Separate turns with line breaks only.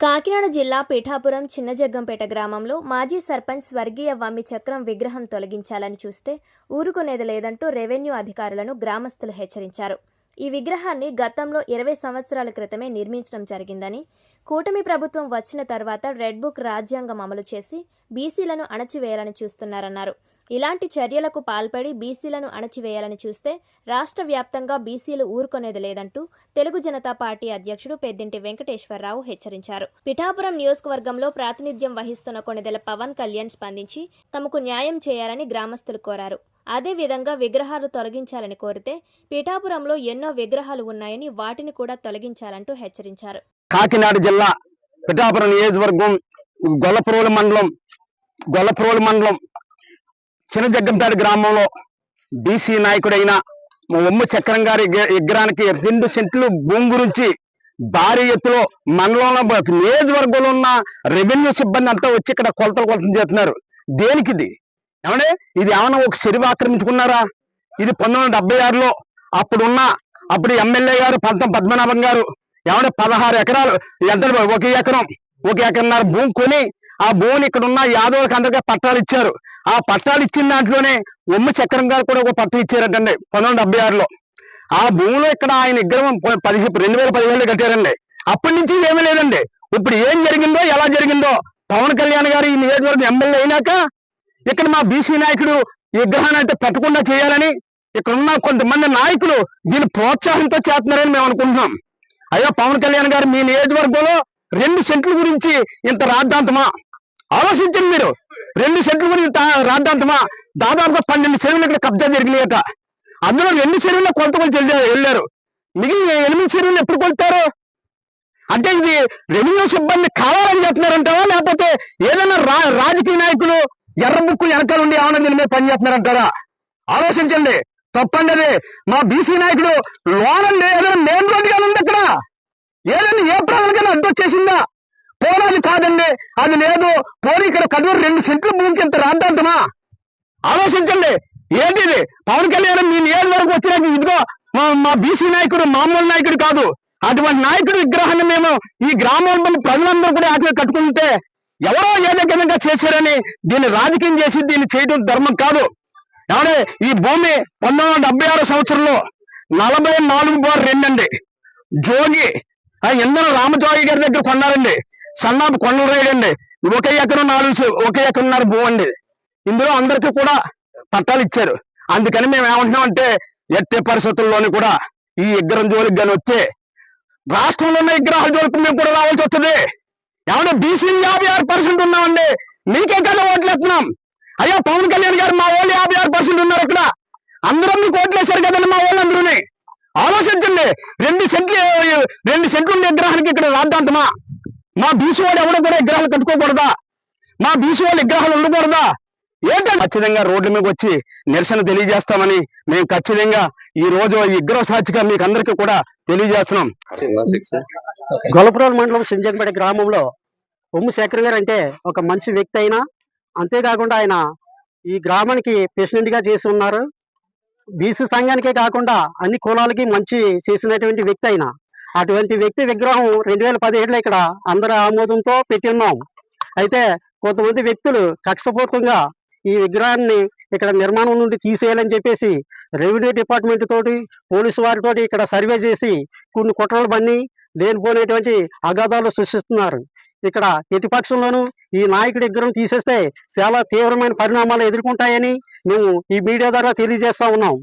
కాకినాడ జిల్లా పీఠాపురం చిన్నజగ్గంపేట గ్రామంలో మాజీ సర్పంచ్ స్వర్గీయ వమ్మి చక్రం విగ్రహం తొలగించాలని చూస్తే ఊరుకునేది లేదంటూ రెవెన్యూ అధికారులను గ్రామస్తులు హెచ్చరించారు. ఈ విగ్రహాన్ని గతంలో ఇరవై సంవత్సరాల క్రితమే నిర్మించడం జరిగిందని కూటమి ప్రభుత్వం వచ్చిన తర్వాత రెడ్ బుక్ రాజ్యాంగం అమలు చేసి బీసీలను అణచివేయాలని చూస్తున్నారన్నారు. ఇలాంటి చర్యలకు పాల్పడి బీసీలను అణచివేయాలని చూస్తే రాష్ట్ర వ్యాప్తంగా బీసీలు ఊరుకొనేది లేదంటూ తెలుగు జనతా పార్టీ అధ్యక్షుడు పెద్దింటి వెంకటేశ్వరరావు హెచ్చరించారు. పిఠాపురం నియోజకవర్గంలో ప్రాతినిధ్యం వహిస్తున్న కొణిదెల పవన్ కళ్యాణ్ స్పందించి తమకు న్యాయం చేయాలని గ్రామస్తులు కోరారు. అదేవిధంగా విగ్రహాలు తొలగించాలని కోరితే పిఠాపురంలో ఎన్నో విగ్రహాలు ఉన్నాయని వాటిని కూడా తొలగించాలంటూ హెచ్చరించారు.
కాకినాడ జిల్లా పిఠాపురం నియోజకవర్గం గొల్లప్రోలు మండలం గొల్లప్రోలు మండలం చిన్నజగ్గంపేట గ్రామంలో బీసీ నాయకుడైన ఉమ్మ చక్రం గారి విగ్రహానికి రెండు సెంట్లు భూమి గురించి భారీ ఎత్తులో మండలంలో నియోజకవర్గంలో ఉన్న రెవెన్యూ సిబ్బంది అంతా వచ్చి ఇక్కడ కొలతలు కొలతలు చేస్తున్నారు. దేనికిది? ఏమంటే ఇది ఏమన్నా ఒక చెరువు ఆక్రమించుకున్నారా? ఇది పంతొమ్మిది వందల డెబ్బై ఆరులో అప్పుడున్న అప్పుడు ఎమ్మెల్యే గారు పంతం పద్మనాభం గారు. ఏమంటే పదహారు ఎకరాలు ఎంత ఒక ఎకరం ఒక ఎకరన్నర భూమి కొని ఆ భూమిని ఇక్కడ ఉన్న యాదవులకు అందరికీ పట్టాలు ఇచ్చారు. ఆ పట్టాలు ఇచ్చిన దాంట్లోనే ఉమ్మ చక్రం గారు కూడా ఒక పట్టు ఇచ్చారటండి పంతొమ్మిది డెబ్బై ఆరులో. ఆ భూమిలో ఇక్కడ ఆయన విగ్రహం ప- పది రెండు వేల పదిహేళ్ళు కట్టారండి. అప్పటి నుంచి ఏమీ లేదండి. ఇప్పుడు ఏం జరిగిందో ఎలా జరిగిందో పవన్ కళ్యాణ్ గారు ఈ నియోజకవర్గం ఎమ్మెల్యే అయినాక ఇక్కడ మా బీసీ నాయకుడు విగ్రహాన్ని అయితే పెట్టకుండా చేయాలని ఇక్కడ ఉన్న కొంతమంది నాయకులు దీని ప్రోత్సాహంతో చేస్తున్నారని మేము అనుకుంటున్నాం. అయ్యో పవన్ కళ్యాణ్ గారు మీ నియోజకవర్గంలో రెండు సెంట్ల గురించి ఇంత రాద్ధాంతమా? ఆలోచించండి మీరు. రెండు సెంట్ల గురించి రాద్ధాంతమా? దాదాపుగా పన్నెండు చెరువులు ఇక్కడ కబ్జా జరిగినాయట. అందులో రెండు చెరువుల్లో కొంత కొంచెం వెళ్ళారు. మిగిలిన ఎనిమిది చెరువులు ఎప్పుడు కొలుతారు? అంటే ఇది రెవెన్యూ సిబ్బంది కావాలని చెప్తున్నారంటావా? లేకపోతే ఏదైనా రా రాజకీయ నాయకులు ఎర్ర ముక్కు వెనకాల ఉండి ఏమన్నా దీని మీద పని చేస్తున్నారంటారా ఆలోచించండి. తప్పండి అది. మా బీసీ నాయకుడు లోనండి ఏదైనా మెయిన్ రోడ్ కానీ ఉంది అక్కడ? ఏదైనా ఏ ప్రాణాలకైనా అడ్డొచ్చేసిందా పోరాది కాదండి. అది లేదు. పోనీ ఇక్కడ కడూరు రెండు సెంట్లు భూమికి ఇంత రాద్దాంతమా? ఆలోచించండి. ఏంటిది? పవన్ కళ్యాణ్ మీ నియోజకవర్గం వచ్చినాక ఇదిగో మా బీసీ నాయకుడు మామూలు నాయకుడు కాదు. అటువంటి నాయకుడి విగ్రహాన్ని మేము ఈ గ్రామంలో ప్రజలందరూ కూడా ఆటలు కట్టుకుంటే ఎవరో ఏదో విధంగా చేశారని దీన్ని రాజకీయం చేసి దీన్ని చేయడం ధర్మం కాదు. ఎవడే ఈ భూమి పంతొమ్మిది వందల డెబ్బై ఆరు సంవత్సరంలో నలభై నాలుగు బార్ రెండండి జోగి ఆ ఇంధన రామజోగి గారి దగ్గర కొన్నారండి. సన్నాపు కొండలు రేడండి ఒక ఎకరం నాలుగు ఒక ఎకరన్నర భూమి అండి. ఇందులో అందరికీ కూడా పట్టాలు ఇచ్చారు. అందుకని మేము ఏమంటున్నామంటే ఎట్టి పరిస్థితుల్లోని కూడా ఈ విగ్రహం జోలికి కానీ వస్తే రాష్ట్రంలో ఉన్న విగ్రహాల జోలికి మేము కూడా రావాల్సి వస్తుంది. ఏమంటే బీసీ యాభై ఆరు పర్సెంట్ ఉన్నామండి. మీకే కదా ఓట్లు ఎత్తున్నాం అయ్యా పవన్ కళ్యాణ్ గారు మా వాళ్ళు యాభై ఆరు పర్సెంట్ ఉన్నారు ఇక్కడ అందరూ మీకు ఓట్లు వేశారు కదండి మా వాళ్ళు ఆలోచించండి. రెండు సెంట్లు రెండు సెంట్లు ఉండే విగ్రహానికి ఇక్కడ రాద్దాంతమా? మా బీసీ వాళ్ళు ఎవడో కూడా విగ్రహాలు కట్టుకోకూడదా? మా బీసీ వాళ్ళు విగ్రహాలు ఉండకూడదా? ఏంటంటే ఖచ్చితంగా రోడ్ల మీద వచ్చి నిరసన తెలియజేస్తామని మేము ఖచ్చితంగా ఈ రోజు ఈ విగ్రహ సాక్షిగా మీకు అందరికీ కూడా తెలియజేస్తున్నాం.
గొల్లపురం మండలం సింజంపేట గ్రామంలో ఉమ్ము శేఖర్ గారు అంటే ఒక మంచి వ్యక్తి అయినా అంతేకాకుండా ఆయన ఈ గ్రామానికి ప్రెసిడెంట్గా చేసి ఉన్నారు. బీసీ సంఘానికే కాకుండా అన్ని కులాలకి మంచి చేసినటువంటి వ్యక్తి అయినా. అటువంటి వ్యక్తి విగ్రహం రెండు వేల పదిహేడులో ఇక్కడ అందరి ఆమోదంతో పెట్టి ఉన్నాం. అయితే కొంతమంది వ్యక్తులు కక్షపూర్తంగా ఈ విగ్రహాన్ని ఇక్కడ నిర్మాణం నుండి తీసేయాలని చెప్పేసి రెవెన్యూ డిపార్ట్మెంట్ తోటి పోలీసు వారితోటి ఇక్కడ సర్వే చేసి కొన్ని కుట్రలు బన్ని లేనిపోయినటువంటి అగాధాలు సృష్టిస్తున్నారు. ఇక్కడ ఎట్టి పక్షంలోనూ ఈ నాయకుడి విగ్రహం తీసేస్తే చాలా తీవ్రమైన పరిణామాలు ఎదుర్కొంటాయని మేము ఈ మీడియా ద్వారా తెలియజేస్తా ఉన్నాం.